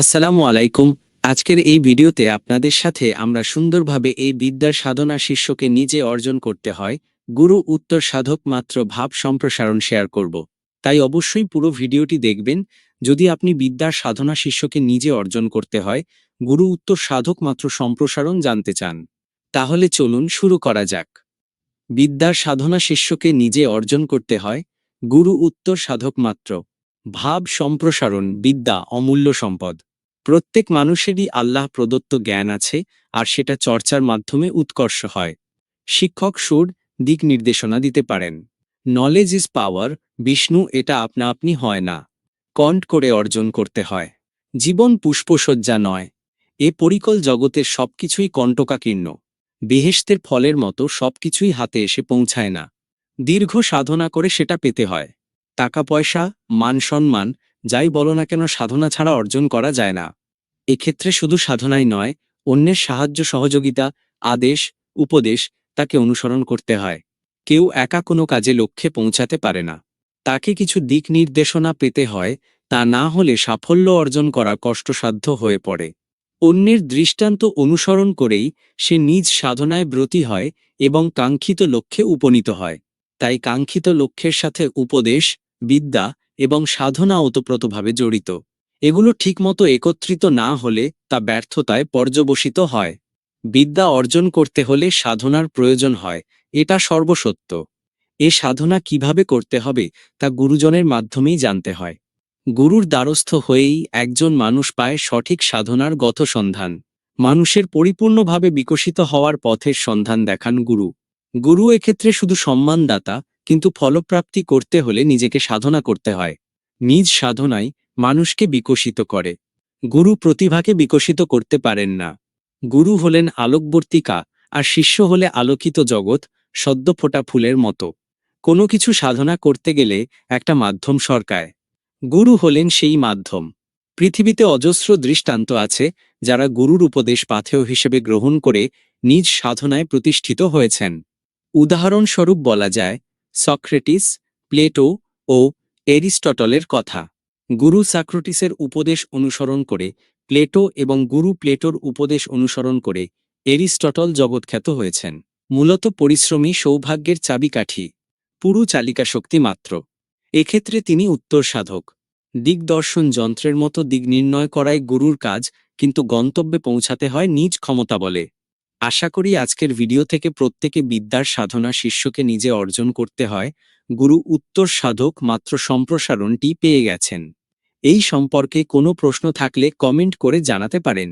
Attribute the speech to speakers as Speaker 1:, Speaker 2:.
Speaker 1: আসসালামু আলাইকুম। আজকের এই ভিডিওতে আপনাদের সাথে আমরা সুন্দরভাবে এই বিদ্যার সাধনা শিষ্যকে নিজে অর্জন করতে হয়। গুরু উত্তর সাধক মাত্র ভাব সম্প্রসারণ শেয়ার করব। তাই অবশ্যই পুরো ভিডিওটি দেখবেন। যদি আপনি বিদ্যার সাধনা শিষ্যকে নিজে অর্জন করতে হয়, গুরু উত্তর সাধক মাত্র সম্প্রসারণ জানতে চান। তাহলে চলুন শুরু করা যাক। বিদ্যার সাধনা শিষ্যকে নিজে অর্জন করতে হয়, গুরু উত্তর সাধক মাত্র। ভাব সম্প্রসারণ বিদ্যা অমূল্য সম্পদ। প্রত্যেক মানুষেরই আল্লাহ প্রদত্ত জ্ঞান আছে, আর সেটা চর্চার মাধ্যমে উৎকর্ষ হয়। শিক্ষক সুর দিক নির্দেশনা দিতে পারেন। নলেজ ইজ পাওয়ার বিষ্ণু এটা আপনা আপনি হয় না। কণ্ঠ করে অর্জন করতে হয়। জীবন পুষ্পসজ্জা নয়। এ পরিকল জগতের সবকিছুই কণ্টকাকীর্ণ বেহেশতের ফলের মতো সবকিছুই হাতে এসে পৌঁছায় না। দীর্ঘ সাধনা করে সেটা পেতে হয়। টাকা পয়সা, মান সম্মান যাই বলো না কেন সাধনা ছাড়া অর্জন করা যায় না। এক্ষেত্রে শুধু সাধনাই নয়, অন্যের সাহায্য সহযোগিতা, আদেশ, উপদেশ তাকে অনুসরণ করতে হয়। কেউ একা কোনো কাজে লক্ষ্যে পৌঁছাতে পারে না। তাকে কিছু দিক নির্দেশনা পেতে হয়, তা না হলে সাফল্য অর্জন করা কষ্টসাধ্য হয়ে পড়ে। অন্যের দৃষ্টান্ত অনুসরণ করেই সে নিজ সাধনায় ব্রতী হয় এবং কাঙ্ক্ষিত লক্ষ্যে উপনীত হয়। তাই কাঙ্ক্ষিত লক্ষ্যের সাথে উপদেশ, বিদ্যা এবং সাধনা ওতপ্রোতভাবে জড়িত। এগুলো ঠিকমতো একত্রিত না হলে তা ব্যর্থতায় পর্যবসিত হয়। বিদ্যা অর্জন করতে হলে সাধনার প্রয়োজন হয়, এটা সর্বসত্য। এ সাধনা কীভাবে করতে হবে, তা গুরুজনের মাধ্যমেই জানতে হয়। গুরুর দ্বারস্থ হয়েই একজন মানুষ পায় সঠিক সাধনার গত সন্ধান মানুষের পরিপূর্ণভাবে বিকশিত হওয়ার পথের সন্ধান দেখান গুরু। গুরু এক্ষেত্রে শুধু সম্মানদাতা কিন্তু ফলপ্রাপ্তি করতে হলে নিজেকে সাধনা করতে হয়। নিজ সাধনায় মানুষকে বিকশিত করে। গুরু প্রতিভাকে বিকশিত করতে পারেন না। গুরু হলেন আলোকবর্তিকা, আর শিষ্য হলে আলোকিত জগৎ, সদ্য ফোটা ফুলের মতো। কোনো কিছু সাধনা করতে গেলে একটা মাধ্যম সরকায়। গুরু হলেন সেই মাধ্যম। পৃথিবীতে অজস্র দৃষ্টান্ত আছে, যারা গুরুর উপদেশ পাথেয় হিসেবে গ্রহণ করে নিজ সাধনায় প্রতিষ্ঠিত হয়েছেন। উদাহরণস্বরূপ বলা যায় সক্রেটিস, প্লেটো ও এরিস্টটলের কথা। গুরু সাক্রটিসের উপদেশ অনুসরণ করে, প্লেটো এবং গুরু প্লেটোর উপদেশ অনুসরণ করে এরিস্টটল জগৎখ্যাত হয়েছেন। মূলত পরিশ্রমী, সৌভাগ্যের চাবিকাঠি, পুরু চালিকা শক্তি মাত্র। এক্ষেত্রে তিনি উত্তর সাধক। দিগদর্শন যন্ত্রের মতো দিক নির্ণয় করাই গুরুর কাজ, কিন্তু গন্তব্যে পৌঁছাতে হয় নিজ ক্ষমতা বলে। আশা করি আজকের ভিডিও থেকে প্রত্যেকে বিদ্যার সাধনা শিষ্যকে নিজে অর্জন করতে হয়। গুরু উত্তর সাধক মাত্র সম্প্রসারণটি পেয়ে গেছেন। এই সম্পর্কে কোনো প্রশ্ন থাকলে কমেন্ট করে জানাতে পারেন।